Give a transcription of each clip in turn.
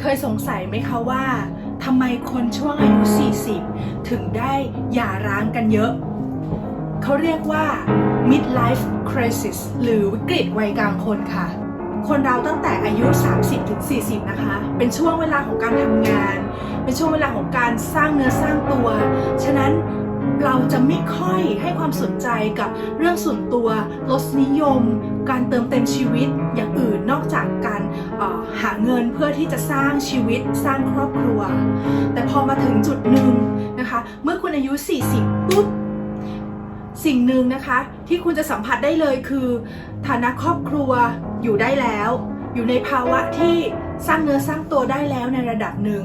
เคยสงสัยไหมคะว่าทำไมคนช่วงอายุ 40 ถึงได้หย่าร้างกันเยอะ เขาเรียกว่า midlife crisis หรือวิกฤตวัยกลางคนค่ะ คนเราตั้งแต่อายุ 30-40 นะคะ เป็นช่วงเวลาของการทำงาน เป็นช่วงเวลาของการสร้างเนื้อสร้างตัว ฉะนั้นเราจะไม่ค่อยให้ความสนใจกับเรื่องส่วนตัวรสนิยม การเติมเต็มชีวิตอย่างอื่นนอกจาก หาเงินเพื่อที่จะสร้างชีวิตสร้างครอบครัว แต่พอมาถึงจุดหนึ่งนะคะ เมื่อคุณอายุ 40 ปุ๊บ สิ่งหนึ่งนะคะ ที่คุณจะสัมผัสได้เลยคือ ฐานะครอบครัวอยู่ได้แล้ว อยู่ในภาวะที่สร้างเนื้อสร้างตัวได้แล้วในระดับหนึ่ง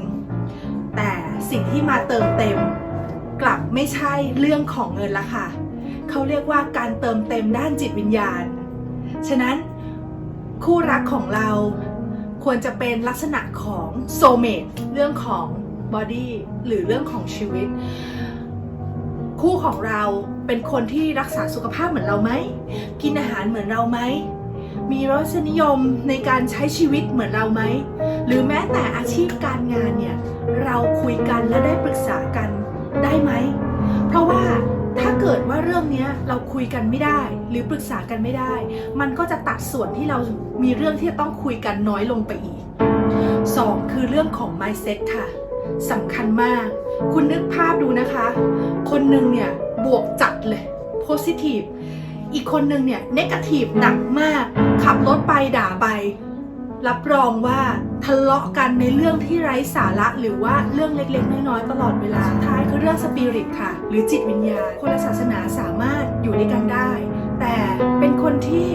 แต่สิ่งที่มาเติมเต็ม กลับไม่ใช่เรื่องของเงินละค่ะเขาเรียกว่าการเติมเต็มด้านจิตวิญญาณ ฉะนั้นคู่รักของเรา ควรจะเป็นลักษณะของโซเมตเรื่องของบอดี้หรือเรื่องของชีวิต คู่ของเราเป็นคนที่รักษาสุขภาพเหมือนเราไหม กินอาหารเหมือนเราไหม มีรสนิยมในการใช้ชีวิตเหมือนเราไหม หรือแม้แต่อาชีพการงานเนี่ย เราคุยกันและได้ปรึกษากัน รื่องนี้เราคุยกันไม่ได้ หรือปรึกษากันไม่ได้ มันก็จะตัดส่วนที่เรามีเรื่องที่จะต้องคุยกันน้อยลงไปอีก 2 คือเรื่องของ mindset ค่ะสำคัญมาก คุณนึกภาพดูนะคะ คนหนึ่งเนี่ยบวกจัดเลย positive อีกคนหนึ่งเนี่ย negative หนักมาก ขับรถไปด่าไป รับรองว่าทะเลาะกันในเรื่องที่ไร้สาระ หรือว่าเรื่องเล็กๆ น้อยๆ ตลอดเวลาสุดท้ายคือเรื่องสปิริตค่ะ หรือจิตวิญญาณ คนละศาสนาสามารถอยู่ด้วยกันได้ แต่เป็นคนที่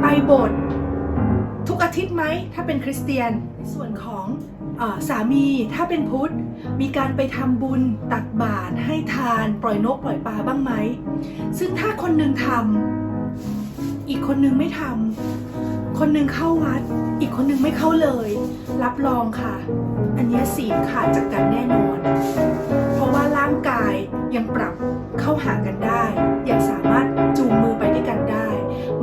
ไปโบสถ์ทุกอาทิตย์ไหม ถ้าเป็นคริสเตียนในส่วนของอสามีถ้าเป็นพุทธ มีการไปทำบุญตักบาตรให้ทานปล่อยนกปล่อยปลาบ้างไหม ซึ่งถ้าคนหนึ่งทำอีกคนหนึ่งไม่ทำ คนหนึ่งเข้าวัด อีกคนหนึ่งไม่เข้าเลย รับรองค่ะ อันนี้สีขาดจากกันแน่นอน เพราะว่าร่างกายยังปรับเข้าหากันได้ ยังสามารถจูงมือไปด้วยกันได้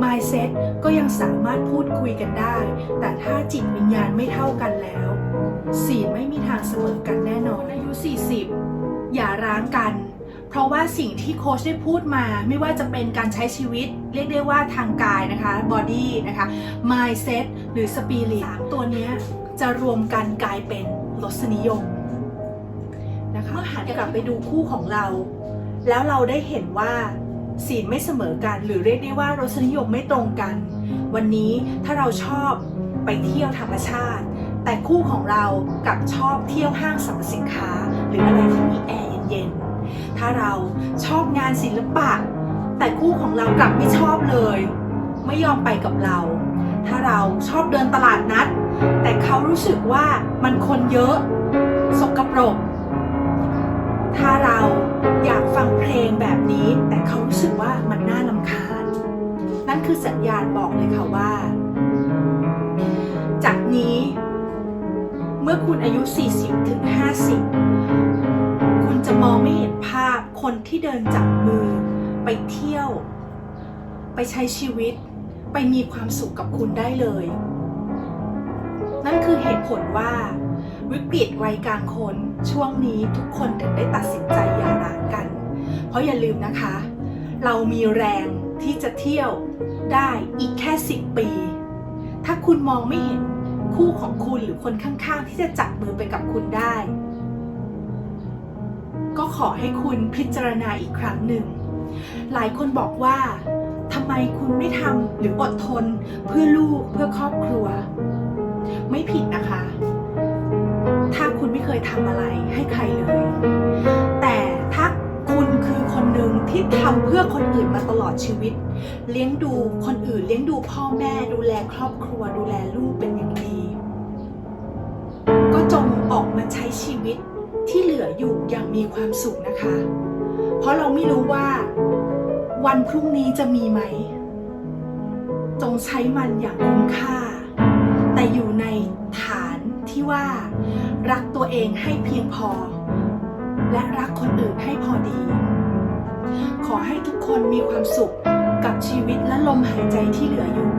mindset ก็ยังสามารถพูดคุยกันได้ แต่ถ้าจิตวิญญาณไม่เท่ากันแล้วศีไม่มีทางเสมอกันแน่นอนอายุ 40 อย่าร้างกัน เพราะว่าสิ่งที่โค้ชได้พูดมาไม่ว่าจะเป็นการใช้ชีวิต เรียกได้ว่าทางกายนะคะ body นะคะ mindset หรือ spirit ตัวนี้จะรวมกันกลายเป็นรสนิยมนะคะเมื่อหันกลับไปดูคู่ของเรา แล้วเราได้เห็นว่าศีไม่เสมอกัน หรือเรียกได้ว่ารสนิยมไม่ตรงกัน วันนี้ถ้าเราชอบไปเที่ยวธรรมชาติ แต่คู่ของเรากับชอบเที่ยวห้างสรรพสินค้า หรืออะไรที่มีแอร์เย็นๆ ถ้าเราชอบงานศิลปะ แต่คู่ของเรากลับไม่ชอบเลย ไม่ยอมไปกับเรา ถ้าเราชอบเดินตลาดนัด แต่เขารู้สึกว่ามันคนเยอะ สกปรก ถ้าเราอยากฟังเพลงแบบนี้ แต่เขารู้สึกว่ามันน่าลำคาญ นั่นคือสัญญาณบอกเลยค่ะว่า จากนี้ เมื่อคุณอายุ 40ถึง50 คุณจะมองไม่เห็นภาพคนที่เดินจับมือ ไปเที่ยว ไปใช้ชีวิต ไปมีความสุขกับคุณได้เลย นั่นคือเหตุผลว่า วิกฤตวัยกลางคนช่วงนี้ทุกคนถึงได้ตัดสินใจหย่าร้างกัน เพราะอย่าลืมนะคะ เรามีแรงที่จะเที่ยวได้อีกแค่10ปี ถ้าคุณมองไม่เห็นคู่ของคุณหรือคนข้างๆ ที่จะจับมือไปกับคุณได้ ก็ขอให้คุณพิจารณาอีกครั้งหนึ่ง หลายคนบอกว่าทำไมคุณไม่ทำหรืออดทนเพื่อลูกเพื่อครอบครัว ไม่ผิดนะคะ ถ้าคุณไม่เคยทำอะไรให้ใครเลย แต่ถ้าคุณคือคนหนึ่งที่ทำเพื่อคนอื่นมาตลอดชีวิต เลี้ยงดูคนอื่น เลี้ยงดูพ่อแม่ดูแลครอบครัว ดูแลลูกเป็นอย่างดี ก็จงออกมาใช้ชีวิต ที่เหลืออยู่อย่างมีความสุขนะคะ เพราะเราไม่รู้ว่า วันพรุ่งนี้จะมีไหม จงใช้มันอย่างคุ้มค่า แต่อยู่ในฐานที่ว่า รักตัวเองให้เพียงพอ และรักคนอื่นให้พอดี ขอให้ทุกคนมีความสุขกับชีวิตและลมหายใจที่เหลืออยู่